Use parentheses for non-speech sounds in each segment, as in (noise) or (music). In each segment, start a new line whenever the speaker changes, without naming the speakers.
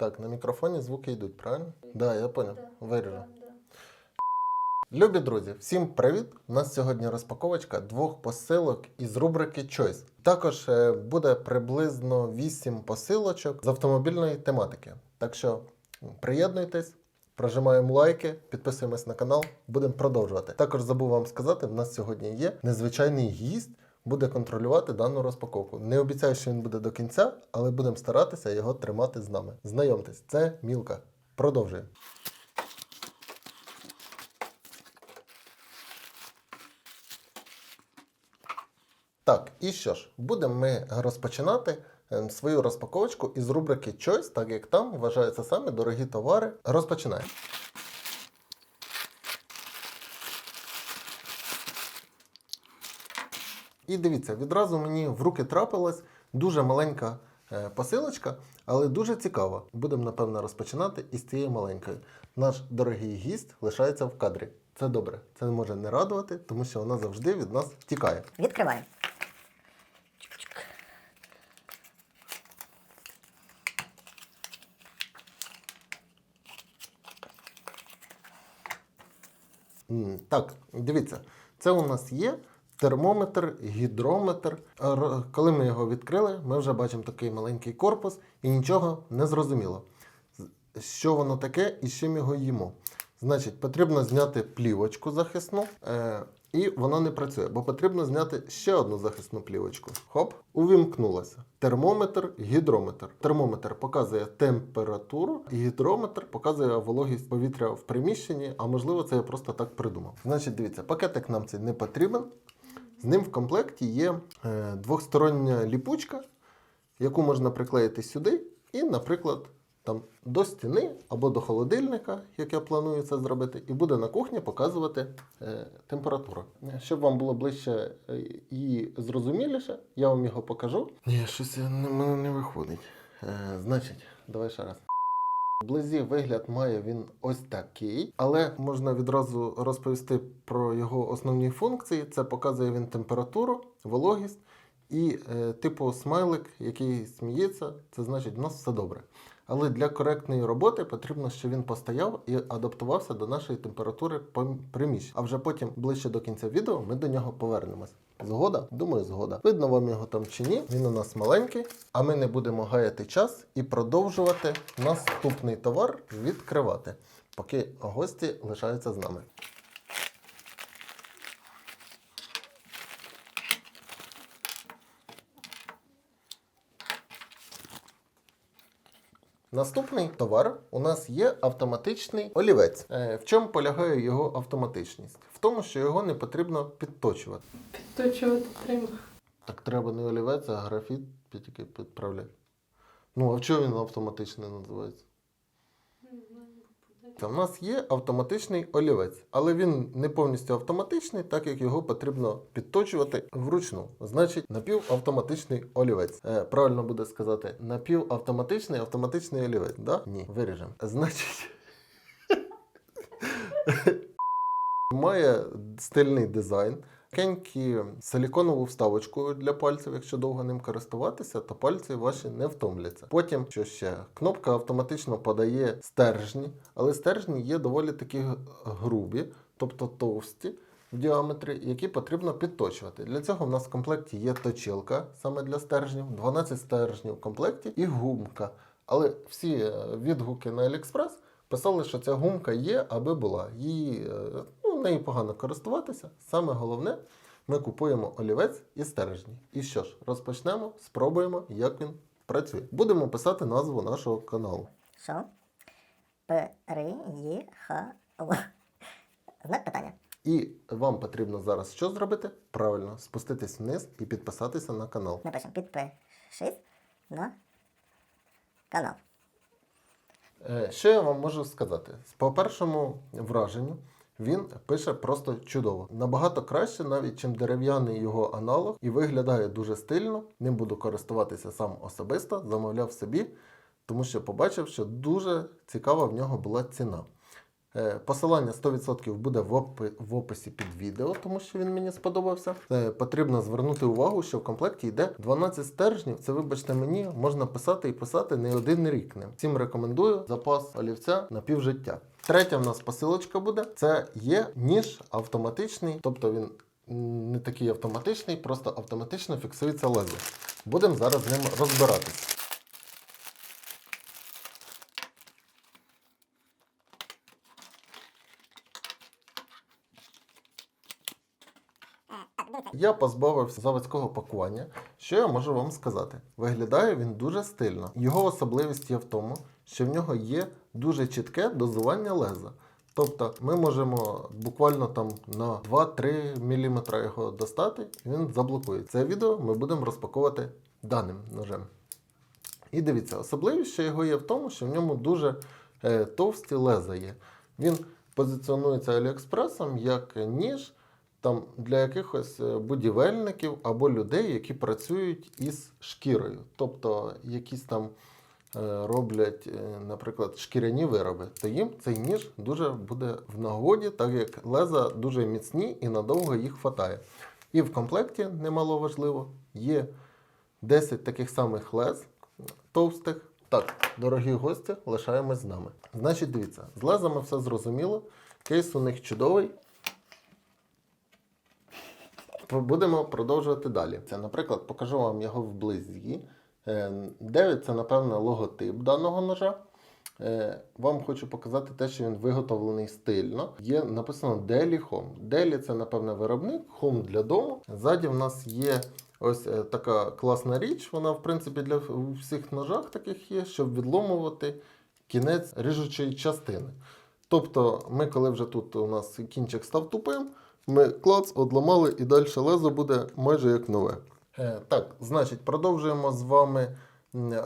Так, на мікрофоні звуки йдуть, правильно? Так, да, я понял. Виріжу.
Да, да.
Любі друзі, всім привіт! У нас сьогодні розпаковочка двох посилок із рубрики Choice. Також е, буде приблизно 8 посилочок з автомобільної тематики. Так що приєднуйтесь, прожимаємо лайки, підписуємось на канал, будемо продовжувати. Також забув вам сказати, в нас сьогодні є незвичайний гість. Буде контролювати дану розпаковку. Не обіцяю, що він буде до кінця, але будемо старатися його тримати з нами. Знайомтесь, це Мілка. Продовжуємо. Так, і що ж, будемо ми розпочинати е, свою розпаковочку із рубрики Choice, так як там вважаються саме дорогі товари. Розпочинаємо. І дивіться, відразу мені в руки трапилась дуже маленька е, посилочка, але дуже цікава. Будемо, напевно, розпочинати із цієї маленької. Наш дорогий гість лишається в кадрі. Це добре. Це може не радувати, тому що вона завжди від нас тікає.
Відкриваємо.
Так, дивіться, це у нас є термометр, гідрометр. Коли ми його відкрили, ми вже бачимо такий маленький корпус і нічого не зрозуміло. Що воно таке і з чим його їмо. Значить, потрібно зняти плівочку захисну, е, і воно не працює, бо потрібно зняти ще одну захисну плівочку. Хоп, увімкнулося. Термометр, гідрометр. Термометр показує температуру, гідрометр показує вологість повітря в приміщенні, а можливо, це я просто так придумав. Значить, дивіться, пакетик нам цей не потрібен. З ним в комплекті є е, двохстороння ліпучка, яку можна приклеїти сюди, і, наприклад, там до стіни або до холодильника, як я планую це зробити, і буде на кухні показувати е, температуру. Щоб вам було ближче е, і зрозуміліше, я вам його покажу. Ні, щось не, мене не виходить. Значить, давай ще раз. Вблизі вигляд має він ось такий, але можна відразу розповісти про його основні функції. Це показує він температуру, вологість і е, типу смайлик, який сміється, це значить в нас все добре. Але для коректної роботи потрібно, щоб він постояв і адаптувався до нашої температури приміщення. А вже потім, ближче до кінця відео, ми до нього повернемось. Згода? Думаю, згода. Видно вам його там чи ні. Він у нас маленький, а ми не будемо гаяти час і продовжувати наступний товар відкривати, поки гості лишаються з нами. Наступний товар у нас є автоматичний олівець. Е, В чому полягає його автоматичність? В тому, що його не потрібно підточувати.
Підточувати треба.
Так треба не олівець, а графіт тільки підправляти. Ну, а чого він автоматичний називається? Та в нас є автоматичний олівець, але він не повністю автоматичний, так як його потрібно підточувати вручну. Значить, напівавтоматичний олівець. Е, правильно буде сказати, напівавтоматичний автоматичний олівець. Да? Ні, виріжемо. Значить. (laughs) Має стильний дизайн. Кенькі силіконову вставочку для пальців, якщо довго ним користуватися, то пальці ваші не втомляться. Потім, що ще, кнопка автоматично подає стержні, але стержні є доволі такі грубі, тобто товсті в діаметрі, які потрібно підточувати. Для цього в нас в комплекті є точилка саме для стержнів, 12 стержнів в комплекті і гумка. Але всі е, відгуки на AliExpress писали, що ця гумка є, аби була. Її, е, нею погано користуватися. Саме головне, ми купуємо олівець і стержні. І що ж, розпочнемо, спробуємо, як він працює. Будемо писати назву нашого каналу.
Що? Переїхало. Знак питання.
І вам потрібно зараз що зробити? Правильно, спуститись вниз і підписатися на канал.
Напишемо підпишись на канал.
Е, Що я вам можу сказати? По першому враженню він пише просто чудово. Набагато краще, навіть чим дерев'яний його аналог, і виглядає дуже стильно. Ним буду користуватися сам особисто, замовляв собі, тому що побачив, що дуже цікава в нього була ціна. Е, Посилання 100% буде в, описі під відео, тому що він мені сподобався. Е, Потрібно звернути увагу, що в комплекті йде 12 стержнів. Це, вибачте, мені можна писати і писати не один рік ним. Всім рекомендую запас олівця на півжиття. Третя в нас посилочка буде. Це є ніж автоматичний, тобто він не такий автоматичний, просто автоматично фіксується лезо. Будемо зараз з ним розбиратись. Я позбавився заводського пакування. Що я можу вам сказати? Виглядає він дуже стильно. Його особливість є в тому, що в нього є дуже чітке дозування леза. Тобто ми можемо буквально там на 2-3 мм його достати, і він заблокує. Це відео ми будемо розпаковувати даним ножем. І дивіться, особливість що його є в тому, що в ньому дуже е, товсті леза є. Він позиціонується Аліекспресом як ніж там, для якихось е, будівельників або людей, які працюють із шкірою. Тобто якісь там роблять, е, наприклад, шкіряні вироби, то їм цей ніж дуже буде в нагоді, так як леза дуже міцні і надовго їх хватає. І в комплекті, немало важливо, є 10 таких самих лез товстих. Так, дорогі гості, лишаємось з нами. Значить, дивіться, з лезами все зрозуміло. Кейс у них чудовий. Будемо продовжувати далі. Це, наприклад, покажу вам його вблизі. 9 це, напевно, логотип даного ножа. Е, Вам хочу показати те, що він виготовлений стильно. Є написано Deli Home. Deli це, напевно, виробник, Home для дому. Ззаді в нас є ось е, така класна річ. Вона, в принципі, для всіх ножах таких є, щоб відломувати кінець ріжучої частини. Тобто, ми, коли вже тут у нас кінчик став тупим, ми клац, одламали і далі лезо буде майже як нове. Е, так, значить, продовжуємо з вами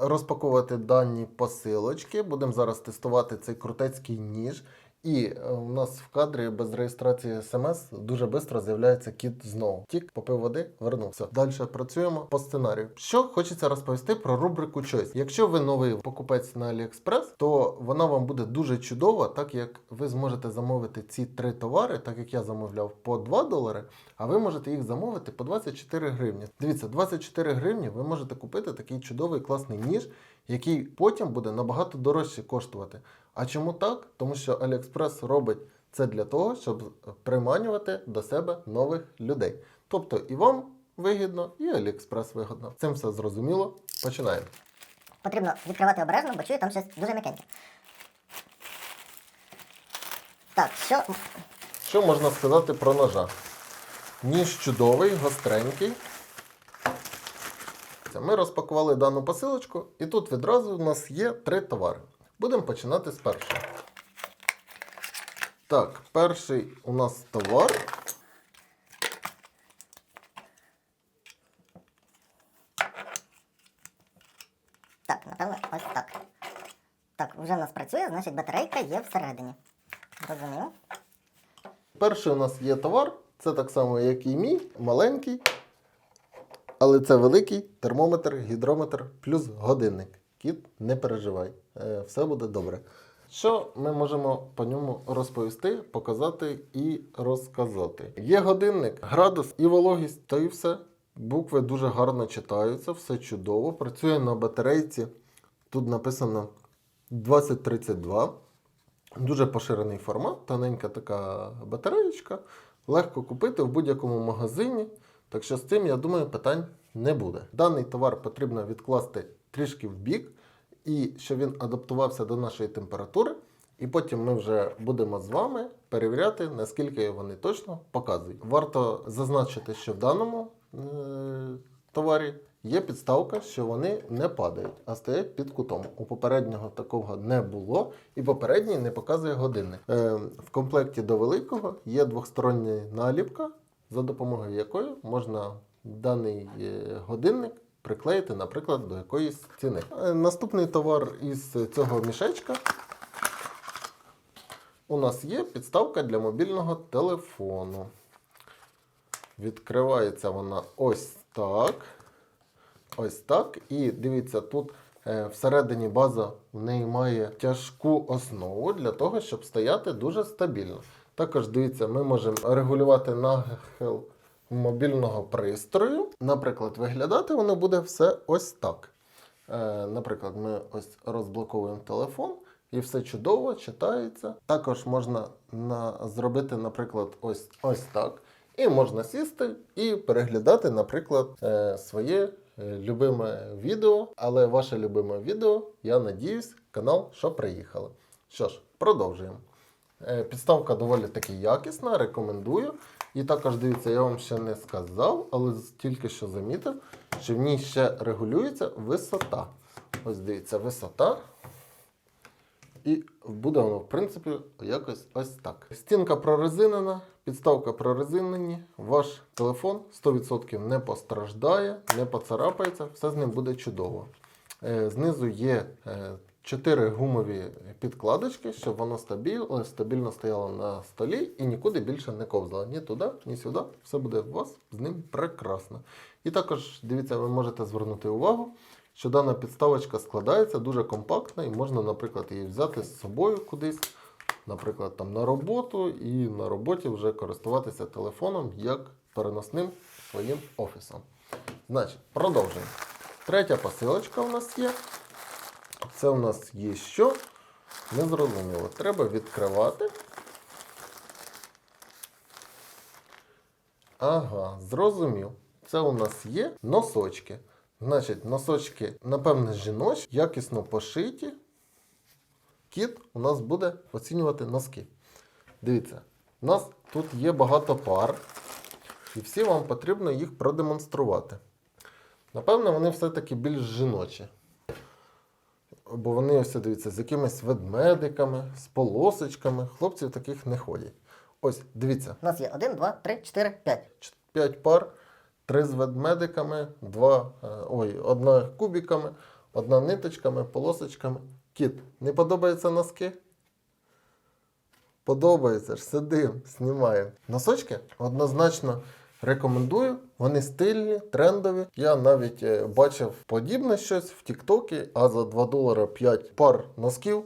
розпаковувати дані посилочки. Будемо зараз тестувати цей крутецький ніж. І е, у нас в кадрі без реєстрації смс дуже швидко з'являється кіт знову. Тік, попив води, вернувся. Далі працюємо по сценарію. Що хочеться розповісти про рубрику Choice. Якщо ви новий покупець на AliExpress, то вона вам буде дуже чудова, так як ви зможете замовити ці три товари, так як я замовляв по 2 долари, а ви можете їх замовити по 24 гривні. Дивіться, 24 гривні ви можете купити такий чудовий класний ніж, який потім буде набагато дорожче коштувати. А чому так? Тому що AliExpress робить це для того, щоб приманювати до себе нових людей. Тобто і вам вигідно, і AliExpress вигідно. Цим все зрозуміло. Починаємо.
Потрібно відкривати обережно, бо чую там щось дуже м'якеньке. Так, що.
Що можна сказати про ножа? Ніж чудовий, гостренький. Ми розпакували дану посилочку, і тут відразу у нас є три товари. Будемо починати з першого. Так, перший у нас товар.
Так, напевно, ось так. Так, вже в нас працює, значить батарейка є всередині. Розумію.
Перший у нас є товар. Це так само, як і мій, маленький. Але це великий термометр, гідрометр плюс годинник. Кіт, не переживай, е, все буде добре. Що ми можемо по ньому розповісти, показати і розказати? Є годинник, градус і вологість, то і все. Букви дуже гарно читаються, все чудово. Працює на батарейці. Тут написано 2032. Дуже поширений формат, тоненька така батареєчка. Легко купити в будь-якому магазині. Так що з цим, я думаю, питань не буде. Даний товар потрібно відкласти трішки в бік, і щоб він адаптувався до нашої температури. І потім ми вже будемо з вами перевіряти, наскільки вони точно показують. Варто зазначити, що в даному е- товарі є підставка, що вони не падають, а стоять під кутом. У попереднього такого не було, і попередній не показує годинник. Е, в комплекті до великого є двостороння наліпка, за допомогою якої можна даний е, годинник приклеїти, наприклад, до якоїсь ціни. Е, наступний товар із цього мішечка. У нас є підставка для мобільного телефону. Відкривається вона ось так. Ось так. І дивіться, тут Е, Всередині база в неї має тяжку основу для того, щоб стояти дуже стабільно. Також дивіться, ми можемо регулювати нахил мобільного пристрою. Наприклад, виглядати воно буде все ось так. Е, Наприклад, ми ось розблоковуємо телефон і все чудово читається. Також можна на, зробити, наприклад, ось, ось так. І можна сісти і переглядати, наприклад, е, своє е, любиме відео. Але ваше любиме відео, я надіюсь, канал Що приїхали. Що ж, продовжуємо. Е, Підставка доволі таки якісна, рекомендую. І також дивіться, я вам ще не сказав, але тільки що замітив, що в ній ще регулюється висота. Ось дивіться, висота. І буде воно, в принципі, якось ось так. Стінка прорезинена, підставка прорезинені, ваш телефон 100% не постраждає, не поцарапається, все з ним буде чудово. Е, Знизу є 4 гумові підкладочки, щоб воно стабільно, стабільно стояло на столі і нікуди більше не ковзало. Ні туди, ні сюди. Все буде у вас з ним прекрасно. І також, дивіться, ви можете звернути увагу, що дана підставочка складається дуже компактно і можна, наприклад, її взяти з собою кудись, наприклад, там на роботу, і на роботі вже користуватися телефоном як переносним своїм офісом. Значить, продовжуємо. Третя посилочка у нас є. Це у нас є що? Незрозуміло. Треба відкривати. Ага, зрозумів. Це у нас є носочки. Значить, носочки, напевне, жіночі, якісно пошиті. Кіт у нас буде оцінювати носки. Дивіться, у нас тут є багато пар, і всі вам потрібно їх продемонструвати. Напевно, вони все-таки більш жіночі. Бо вони ось дивіться, з якимись ведмедиками, з полосочками. Хлопці таких не ходять. Ось, дивіться,
У нас є 1, 2, 3, 4, 5.
5 пар, 3 з ведмедиками, 2, ой, одна кубиками, одна ниточками, полосочками. Кіт, не подобаються носки? Подобається ж, сидим, знімаємо. Носочки однозначно рекомендую. Вони стильні, трендові. Я навіть е, бачив подібне щось в Тіктокі, а за 2 долари 5 пар носків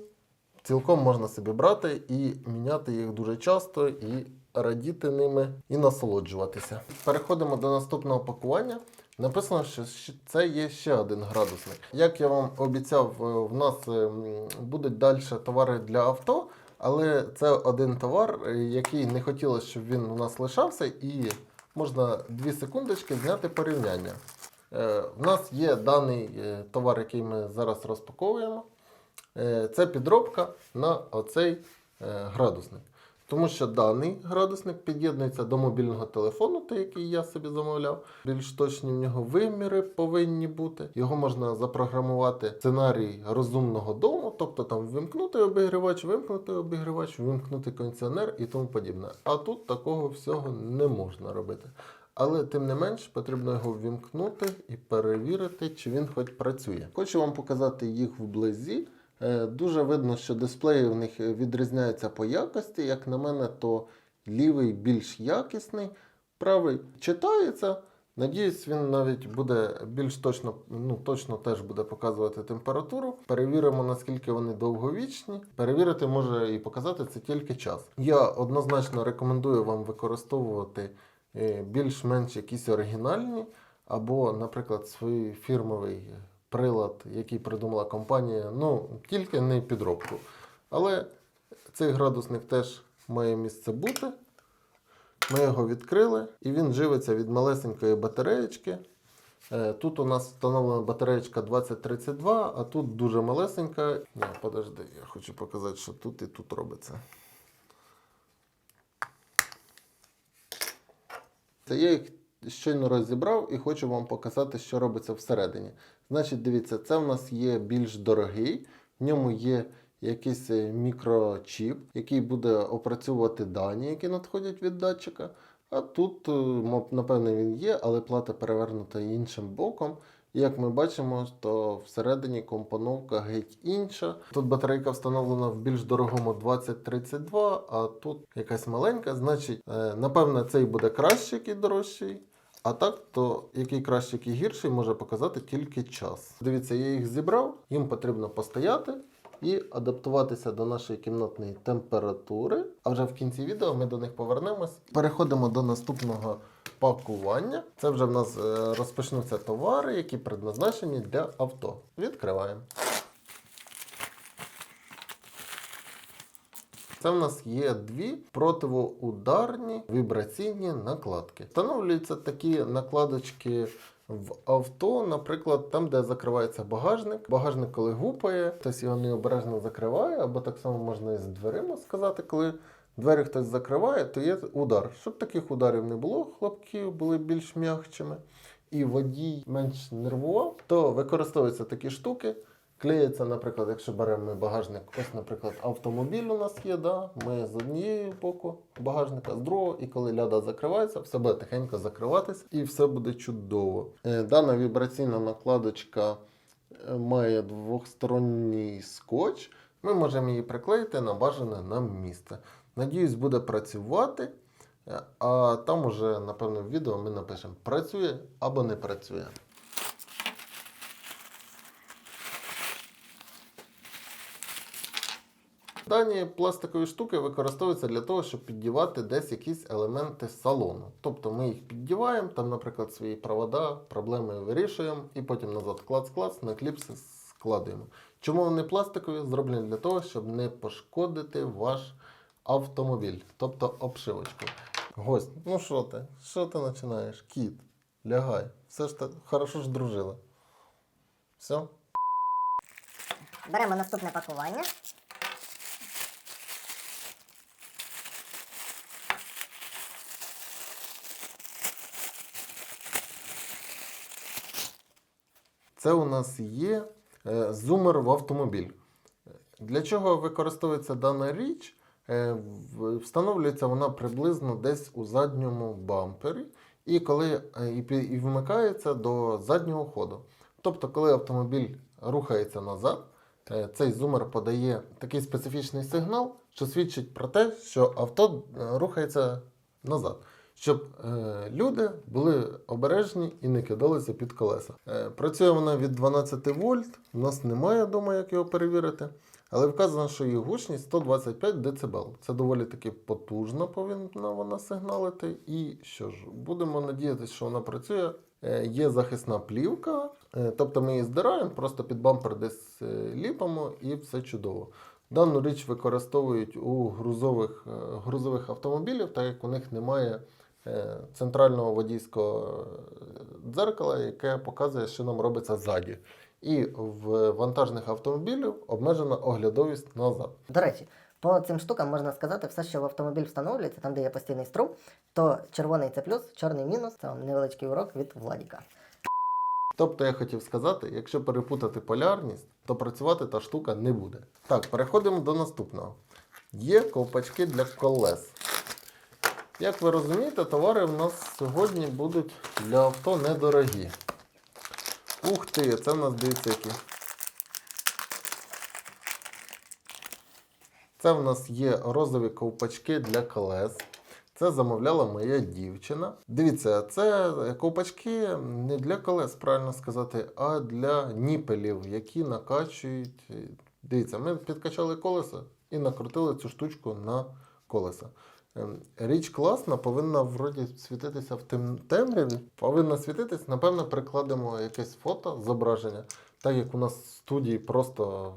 цілком можна собі брати і міняти їх дуже часто, і радіти ними, і насолоджуватися. Переходимо до наступного пакування. Написано, що це є ще один градусник. Як я вам обіцяв, е, в нас е, будуть далі товари для авто, але це один товар, який не хотілося, щоб він у нас лишався, і можна 2 секундочки зняти порівняння. У нас є даний е, товар, який ми зараз розпаковуємо. Е, Це підробка на оцей е, градусник. Тому що даний градусник під'єднується до мобільного телефону, той, який я собі замовляв. Більш точні в нього виміри повинні бути. Його можна запрограмувати сценарій розумного дому, тобто там вимкнути обігрівач, вимкнути обігрівач, вимкнути кондиціонер і тому подібне. А тут такого всього не можна робити. Але тим не менш потрібно його ввімкнути і перевірити, чи він хоч працює. Хочу вам показати їх вблизі. Е, Дуже видно, що дисплеї в них відрізняються по якості. Як на мене, то лівий більш якісний, правий читається. Надіюсь, він навіть буде більш точно, ну точно теж буде показувати температуру. Перевіримо, наскільки вони довговічні. Перевірити може і показати це тільки час. Я однозначно рекомендую вам використовувати е, більш-менш якісь оригінальні, або, наприклад, свій фірмовий прилад, який придумала компанія, ну тільки не підробку. Але цей градусник теж має місце бути. Ми його відкрили, і він живиться від малесенької батареєчки. Е, Тут у нас встановлена батареєчка 2032, а тут дуже малесенька. Ні, подожди, я хочу показати, що тут і тут робиться. Це я їх щойно розібрав і хочу вам показати, що робиться всередині. Значить, дивіться, це в нас є більш дорогий, в ньому є якийсь е, мікрочіп, який буде опрацьовувати дані, які надходять від датчика. А тут, е, напевне, він є, але плата перевернута іншим боком. І як ми бачимо, то всередині компоновка геть інша. Тут батарейка встановлена в більш дорогому 2032, а тут якась маленька. Значить, е, напевне, цей буде кращий і дорожчий. А так, то який краще, який гірший, може показати тільки час. Дивіться, я їх зібрав, їм потрібно постояти і адаптуватися до нашої кімнатної температури. А вже в кінці відео ми до них повернемось. Переходимо до наступного пакування. Це вже в нас е, розпочнуться товари, які предназначені для авто. Відкриваємо. Це в нас є дві противоударні вібраційні накладки. Встановлюються такі накладочки в авто, наприклад, там, де закривається багажник. Багажник, коли гупає, хтось його необережно закриває, або так само можна і з дверима сказати, коли двері хтось закриває, то є удар. Щоб таких ударів не було, хлопки були більш м'якчими, і водій менш нервував, то використовуються такі штуки. Клеїться, наприклад, якщо беремо багажник, ось, наприклад, автомобіль у нас є, да? ми з однієї боку багажника, з другого, і коли ляда закривається, все буде тихенько закриватися і все буде чудово. Е, Дана вібраційна накладочка е, має двохсторонній скотч. Ми можемо її приклеїти на бажане нам місце. Надіюсь, буде працювати. е, А там уже, напевно, в відео ми напишемо, працює або не працює. Дані пластикові штуки використовуються для того, щоб піддівати десь якісь елементи салону. Тобто ми їх піддіваємо, там, наприклад, свої провода, проблеми вирішуємо і потім назад клац-клац на кліпси складуємо. Чому вони пластикові? Зроблені для того, щоб не пошкодити ваш автомобіль, тобто обшивочку. Гость, ну що ти? Що ти починаєш? Кіт, лягай. Все ж так хорошо ж дружила. Все?
Беремо наступне пакування.
Це у нас є е, зумер в автомобіль. Для чого використовується дана річ? Е, Встановлюється вона приблизно десь у задньому бампері, і коли е, і, вмикається до заднього ходу. Тобто, коли автомобіль рухається назад, цей зумер подає такий специфічний сигнал, що свідчить про те, що авто рухається назад. Щоб е, люди були обережні і не кидалися під колеса. Е, працює вона від 12 вольт. У нас немає вдома, як його перевірити. Але вказано, що її гучність 125 дБ. Це доволі таки потужно повинна вона сигналити. І що ж, будемо надіятися, що вона працює. Е, Є захисна плівка, тобто ми її здираємо, просто під бампер десь ліпимо і все чудово. Дану річ використовують у грузових, грузових автомобілів, так як у них немає центрального водійського е, дзеркала, яке показує, що нам робиться ззаді. І в вантажних автомобілів обмежена оглядовість назад.
До речі, по цим штукам можна сказати, все, що в автомобіль встановлюється, там, де є постійний струм, то червоний це плюс, чорний мінус. Це невеличкий урок від Владіка.
Тобто я хотів сказати, якщо перепутати полярність, то працювати та штука не буде. Так, переходимо до наступного. Є ковпачки для колес. Як ви розумієте, товари в нас сьогодні будуть для авто недорогі. Ух ти, це в нас дивіться які. Це в нас є розові ковпачки для колес. Це замовляла моя дівчина. Дивіться, це ковпачки не для колес, правильно сказати, а для ніпелів, які накачують. Дивіться, ми підкачали колеса і накрутили цю штучку на колеса. Ем, Річ класна, повинна вроді світитися в тем- темряві. Повинна світитись, напевно, прикладемо якесь фото, зображення. Так як у нас в студії просто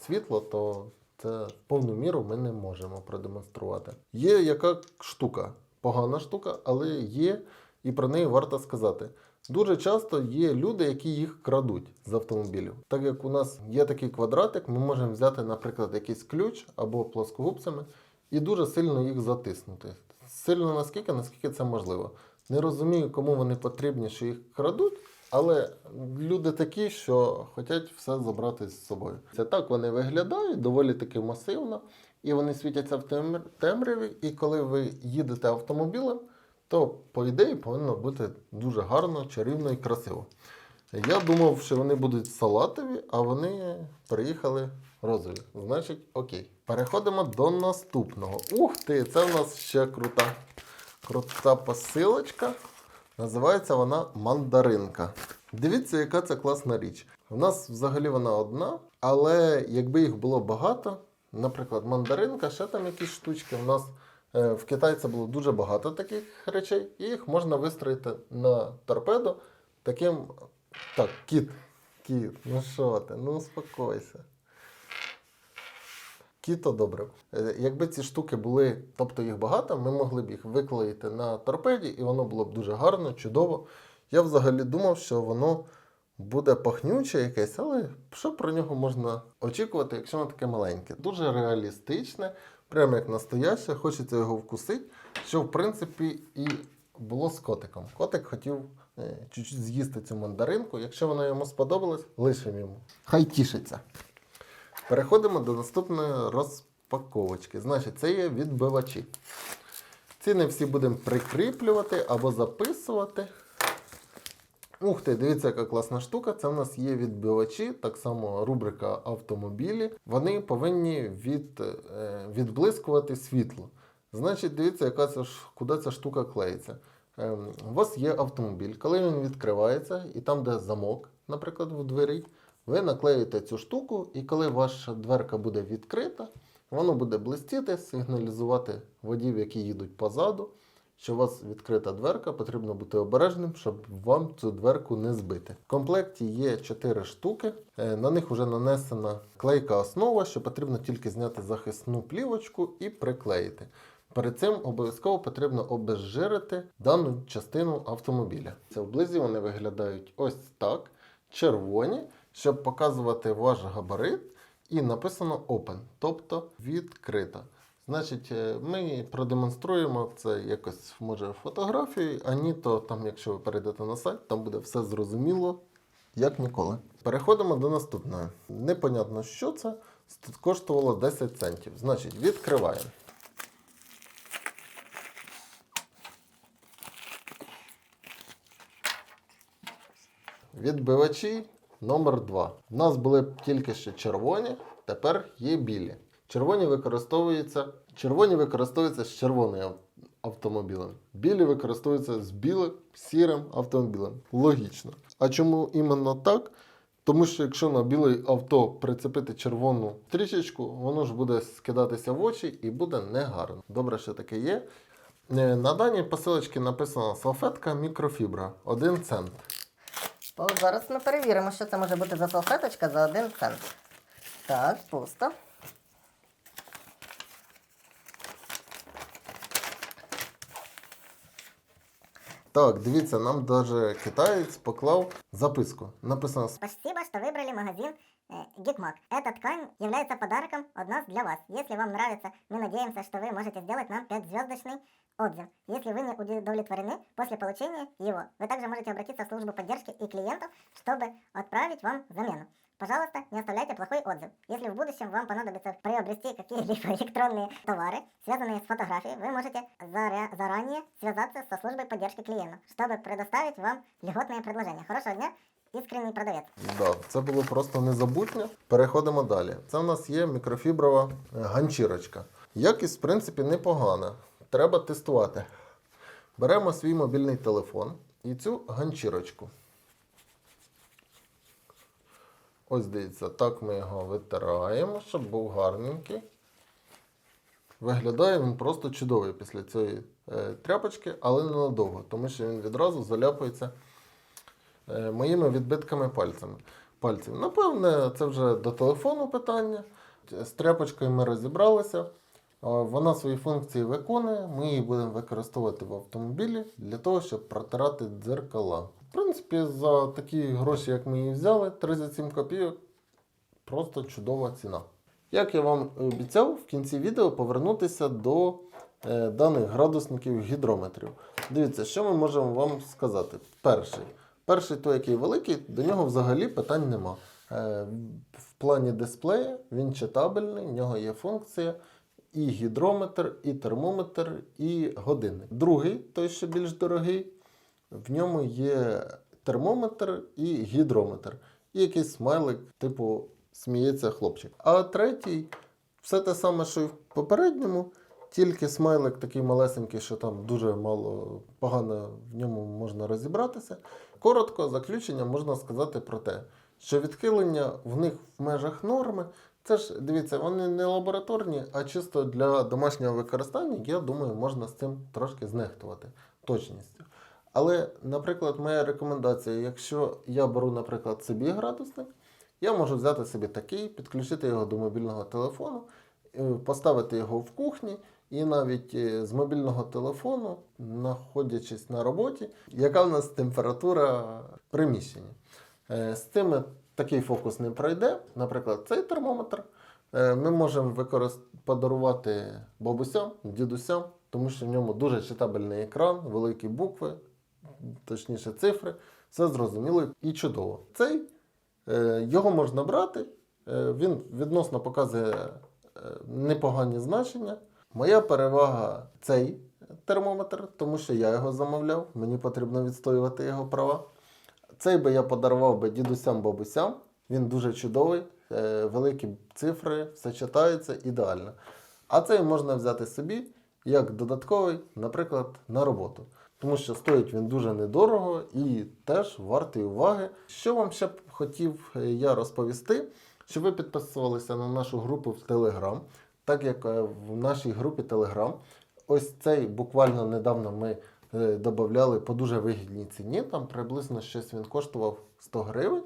світло, то це в повну міру ми не можемо продемонструвати. Є яка штука, погана штука, але є, і про неї варто сказати. Дуже часто є люди, які їх крадуть з автомобілів. Так як у нас є такий квадратик, ми можемо взяти, наприклад, якийсь ключ або плоскогубцями і дуже сильно їх затиснути. Сильно наскільки, наскільки це можливо. Не розумію, кому вони потрібні, що їх крадуть, але люди такі, що хочуть все забрати з собою. Це так вони виглядають доволі таки масивно, і вони світяться в темр- темряві. І коли ви їдете автомобілем, то по ідеї повинно бути дуже гарно, чарівно і красиво. Я думав, що вони будуть салатові, а вони приїхали розові. Значить, окей. Переходимо до наступного. Ух ти, це в нас ще крута, крута посилочка. Називається вона мандаринка. Дивіться, яка це класна річ. У нас взагалі вона одна, але якби їх було багато, наприклад, мандаринка, ще там якісь штучки. У нас е, в китайці було дуже багато таких речей, і їх можна вистроїти на торпедо таким. Так, кіт. Кіт, ну що ти? Ну успокойся. Кіто добре. Е, Якби ці штуки були, тобто їх багато, ми могли б їх виклеїти на торпеді, і воно було б дуже гарно, чудово. Я взагалі думав, що воно буде пахнюче якесь, але що про нього можна очікувати, якщо воно таке маленьке? Дуже реалістичне, прямо як настояще, хочеться його вкусити, що в принципі і було з котиком. Котик хотів е, чуть-чуть з'їсти цю мандаринку. Якщо вона йому сподобалась, лишимо йому. Хай тішиться. Переходимо до наступної розпаковочки. Значить, це є відбивачі. Ці не всі будемо прикріплювати або записувати. Ух ти, дивіться, яка класна штука. Це в нас є відбивачі, так само рубрика автомобілі. Вони повинні від, е, відблискувати світло. Значить, дивіться, яка це куди ця штука клеїться. Ем, у вас є автомобіль, коли він відкривається, і там, де замок, наприклад, в двері, ви наклеїте цю штуку, і коли ваша дверка буде відкрита, воно буде блистіти, сигналізувати водів, які їдуть позаду, що у вас відкрита дверка, потрібно бути обережним, щоб вам цю дверку не збити. В комплекті є 4 штуки, е, на них вже нанесена клейка основа, що потрібно тільки зняти захисну плівочку і приклеїти. Перед цим обов'язково потрібно обезжирити дану частину автомобіля. Це вблизі вони виглядають ось так, червоні, щоб показувати ваш габарит, і написано Open, тобто відкрита. Значить, е, ми продемонструємо це якось, може, фотографією, а ні, то там, якщо ви перейдете на сайт, там буде все зрозуміло, як ніколи. Переходимо до наступного. Непонятно, що це. Коштувало 10 центів. Значить, відкриваємо. Відбивачі номер 2 У нас були тільки що червоні, тепер є білі. Червоні використовуються, червоні використовуються з червоним автомобілем. Білі використовуються з білим сірим автомобілем. Логічно. А чому іменно так? Тому що якщо на біле авто прицепити червону стрічечку, воно ж буде скидатися в очі і буде негарно. Добре, що таке є. Е, На даній посилочці написано салфетка мікрофібра 1 цент.
То зараз ми перевіримо, що це може бути за салфеточка за один цент. Так, пусто.
Так, дивіться, нам даже китаєць поклав записку. Написано
Спасибо, что выбрали магазин э, Geekmag. Эта ткань является подарком от нас для вас. Если вам нравится, мы надеемся, что вы можете сделать нам 5-звездочный отзыв. Если вы не удовлетворены после получения его, вы также можете обратиться в службу поддержки и клиентов, чтобы отправить вам замену. Пожалуйста, не оставляйте плохой отзыв. Если в будущем вам понадобится приобрести какие-либо (laughs) электронные товары, связанные с фотографией, вы можете заря- заранее связаться со службой поддержки клиентов, чтобы предоставить вам льготные предложения. Хорошего дня, искренний продавец.
Да, це було просто незабутньо. Переходимо далі. Це в нас є мікрофіброва е, ганчірочка. Якість, в принципі, непогана. Треба тестувати. Беремо свій мобільний телефон і цю ганчірочку. Ось дивіться, так ми його витираємо, щоб був гарненький. Виглядає він просто чудовий після цієї е, тряпочки, але ненадовго, тому що він відразу заляпується е, моїми відбитками пальцями. пальців. Напевне, це вже до телефону питання. З тряпочкою ми розібралися. А, Вона свої функції виконує. Ми її будемо використовувати в автомобілі для того, щоб протирати дзеркала. В принципі, за такі гроші, як ми її взяли, 37 копійок, просто чудова ціна. Як я вам обіцяв, в кінці відео повернутися до е, даних градусників гідрометрів. Дивіться, що ми можемо вам сказати. Перший. Перший той, який великий, до нього взагалі питань нема. Е, в плані дисплея він читабельний, в нього є функція і гідрометр, і термометр, і годинник. Другий, той, що більш дорогий, в ньому є термометр і гідрометр. І якийсь смайлик, типу, сміється хлопчик. А третій все те саме, що і в попередньому, Тільки смайлик такий малесенький, що там дуже мало погано в ньому можна розібратися. Коротко, заключення можна сказати про те, що відхилення в них в межах норми. Це ж дивіться, вони не лабораторні, а чисто для домашнього використання, я думаю, можна з цим трошки знехтувати точністю. Але, наприклад, моя рекомендація, якщо я беру, наприклад, собі градусник, я можу взяти собі такий, підключити його до мобільного телефону, е, поставити його в кухні, і навіть е, з мобільного телефону, знаходячись на роботі, яка в нас температура приміщення. Е, З цими такий фокус не пройде. Наприклад, цей термометр е, ми можемо використ... подарувати бабусям, дідусям, тому що в ньому дуже читабельний екран, великі букви, точніше цифри, все зрозуміло і чудово. Цей е, його можна брати, е, він відносно показує непогані значення. Моя перевага цей термометр, тому що я його замовляв, мені потрібно відстоювати його права. Цей би я подарував би дідусям бабусям. Він дуже чудовий, е, великі цифри, все читається ідеально. А цей можна взяти собі як додатковий, наприклад, на роботу. Тому що стоїть він дуже недорого і теж вартий уваги. Що вам ще б хотів е, я розповісти, щоб ви підписувалися на нашу групу в Telegram, так як е, в нашій групі Telegram ось цей буквально недавно ми додавали по дуже вигідній ціні. Там приблизно щось він коштував 100 гривень.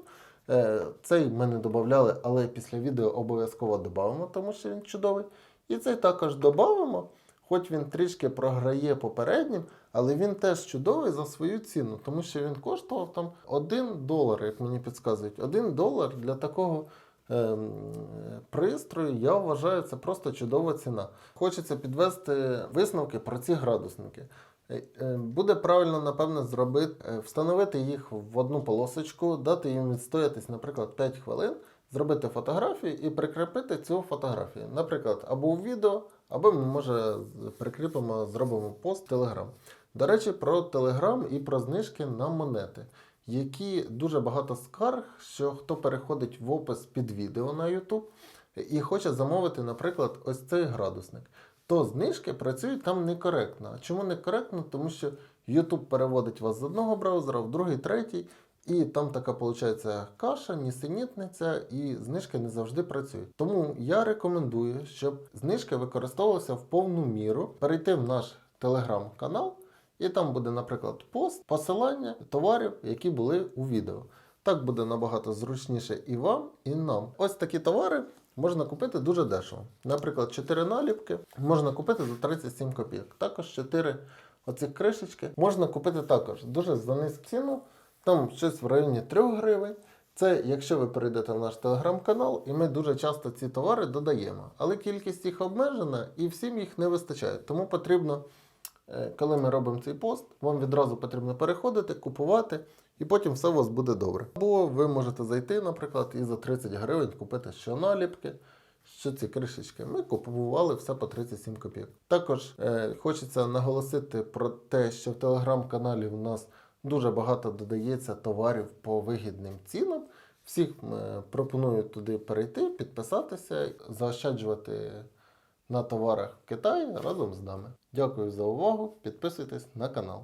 Е, Цей ми не додавали, але після відео обов'язково додамо, тому що він чудовий. І цей також додамо, хоч він трішки програє попереднім, але він теж чудовий за свою ціну, тому що він коштував там 1 долар, як мені підказують. 1 долар для такого ем, пристрою, я вважаю, це просто чудова ціна. Хочеться підвести висновки про ці градусники. Е, е, Буде правильно, напевно, зробити, е, встановити їх в одну полосочку, дати їм відстоятись, наприклад, 5 хвилин, зробити фотографію і прикріпити цю фотографію. Наприклад, або в відео, або ми, може, прикріпимо, зробимо пост в Telegram. До речі, про Telegram і про знижки на монети, які дуже багато скарг, що хто переходить в опис під відео на YouTube і хоче замовити, наприклад, ось цей градусник то знижки працюють там некоректно. А чому некоректно? Тому що YouTube переводить вас з одного браузера в другий, третій, і там така виходить каша, нісенітниця, і знижки не завжди працюють. Тому я рекомендую, щоб знижки використовувалися в повну міру, перейти в наш телеграм-канал, і там буде, наприклад, пост, посилання товарів, які були у відео. Так буде набагато зручніше і вам, і нам. Ось такі товари можна купити дуже дешево. Наприклад, 4 наліпки можна купити за 37 копійок. Також 4 оці кришечки можна купити також дуже за низьку ціну. Там щось в районі 3 гривень. Це якщо ви перейдете в наш телеграм-канал, і ми дуже часто ці товари додаємо. Але кількість їх обмежена і всім їх не вистачає. Тому потрібно, е, коли ми робимо цей пост, вам відразу потрібно переходити, купувати, і потім все у вас буде добре. Або ви можете зайти, наприклад, і за 30 гривень купити що наліпки, що ці кришечки. Ми купували все по 37 копійок. Також е, хочеться наголосити про те, що в телеграм-каналі в нас дуже багато додається товарів по вигідним цінам. Всіх е, пропоную туди перейти, підписатися, заощаджувати на товарах в Китаї разом з нами. Дякую за увагу. Підписуйтесь на канал.